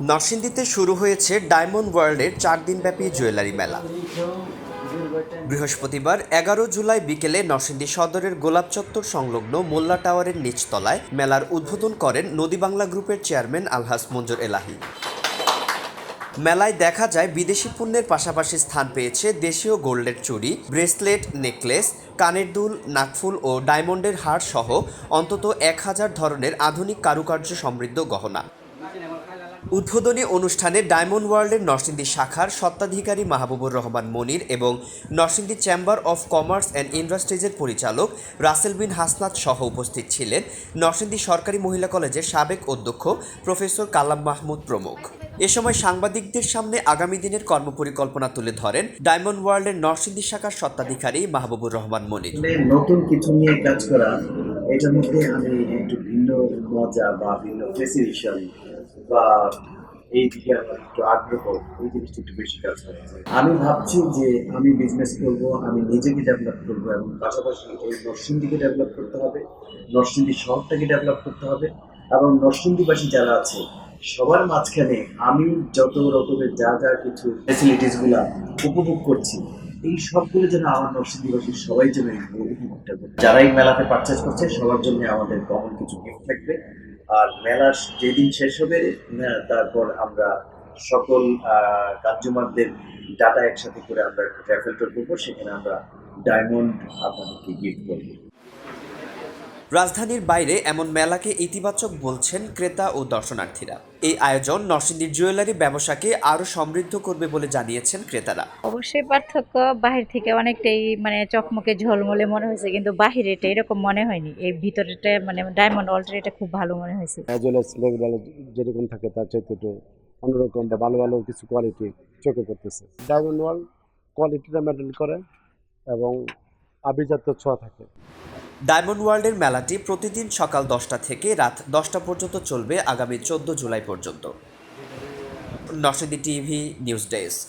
নরসিংদীতে শুরু হয়েছে ডায়মন্ড ওয়ার্ল্ডের চার দিনব্যাপী জুয়েলারি মেলা। বৃহস্পতিবার এগারো জুলাই বিকেলে নরসিংদী সদরের গোলাপ চত্বর সংলগ্ন মোল্লা টাওয়ারের নিচতলায় মেলার উদ্বোধন করেন নদী বাংলা গ্রুপের চেয়ারম্যান আলহাস মঞ্জুর এলাহি। মেলায় দেখা যায় বিদেশি পণ্যের পাশাপাশি স্থান পেয়েছে দেশীয় গোল্ডের চুড়ি, ব্রেসলেট, নেকলেস, কানের দুল, নাকফুল ও ডায়মন্ডের হার সহ অন্তত এক হাজার ধরনের আধুনিক কারুকার্য সমৃদ্ধ গহনা। উদ্বোধনী অনুষ্ঠানে ডায়মন্ড ওয়ার্ল্ডের নরসিংদী শাখার স্বত্বাধিকারী মাহবুবুর রহমান মনির এবং Narsingdi chamber of commerce and ইন্ডাস্ট্রিজের পরিচালক রাসেল বিন হাসনাত সহ উপস্থিত ছিলেন নরসিংদী সরকারি মহিলা কলেজের সাবেক অধ্যক্ষ প্রফেসর কালাম মাহমুদ প্রমুখ। এ সময় সাংবাদিকদের সামনে আগামী দিনের কর্মপরিকল্পনা তুলে ধরেন ডায়মন্ড ওয়ার্ল্ডের নরসিংদী শাখার স্বত্বাধিকারী মাহবুবুর রহমান মনির। নতুন কিছু নিয়ে কাজ করা, এটার মধ্যে আমি একটু ভিন্ন মজা বা ভিন্ন বা এই দিকে আমার একটু আগ্রহ, এই জিনিসটা একটু বেশি কাজ আমি ভাবছি যে আমি বিজনেস করব, আমি নিজেকে ডেভেলপ করব এবং পাশাপাশি এই নরসিংদীকে ডেভেলপ করতে হবে, নরসিংদী শহরটাকে ডেভেলপ করতে হবে এবং নরসিংদীবাসী যারা আছে, সবার মাঝখানে আমি যত রকমের যা যা কিছু ফেসিলিটিসগুলা উপভোগ করছি, এই সবগুলো যেন আমার নরসিংদীবাসী সবাই যেন উপভোগটা করে যারা এই মেলাতে পারচেস করছে, সবার জন্য আমাদের কমন কিছু গিফট থাকবে। আর মেলা যেদিন শেষ হবে তারপর আমরা সকল কনজিউমারদের ডাটা একসাথে করে আমরা একটা ট্রাভেল টোর করব। সেখানে আমরা ডায়মন্ড আপনাদেরকে গিফট করব। রাজধানীর বাইরে এমন মেলাকে ইতিবাচক বলছেন ক্রেতা ও দর্শনার্থীরা। এই আয়োজন নরসিংদীর জুয়েলারি ব্যবসাকে আরও সমৃদ্ধ করবে বলে জানিয়েছেন ক্রেতারা। অবশ্যই পার্থক্য বাহির থেকে অনেকটাই মানে চকমকে ঝলমলে মনে হয়েছে কিন্তু বাহিরেটা এরকম মনে হয়নি। এই ভিতরেটা মানে ডায়মন্ড ওয়ার্ল্ডের এটা খুব ভালো মনে হয়েছে। যেরকম থাকে তার চাইতে একটু অন্যরকম বা ভালো ভালো কিছু কোয়ালিটি চোখে করতেছে ডায়মন্ড ওয়াল কোয়ালিটিটা মেনটেন করে এবং আভিজাত্য ছোঁয়া থাকে। ডায়মন্ড ওয়ার্ল্ডের মেলাটি প্রতিদিন সকাল দশটা থেকে রাত দশটা পর্যন্ত চলবে আগামী চোদ্দ জুলাই পর্যন্ত। নসেদি টিভি নিউজ ডেস্ক।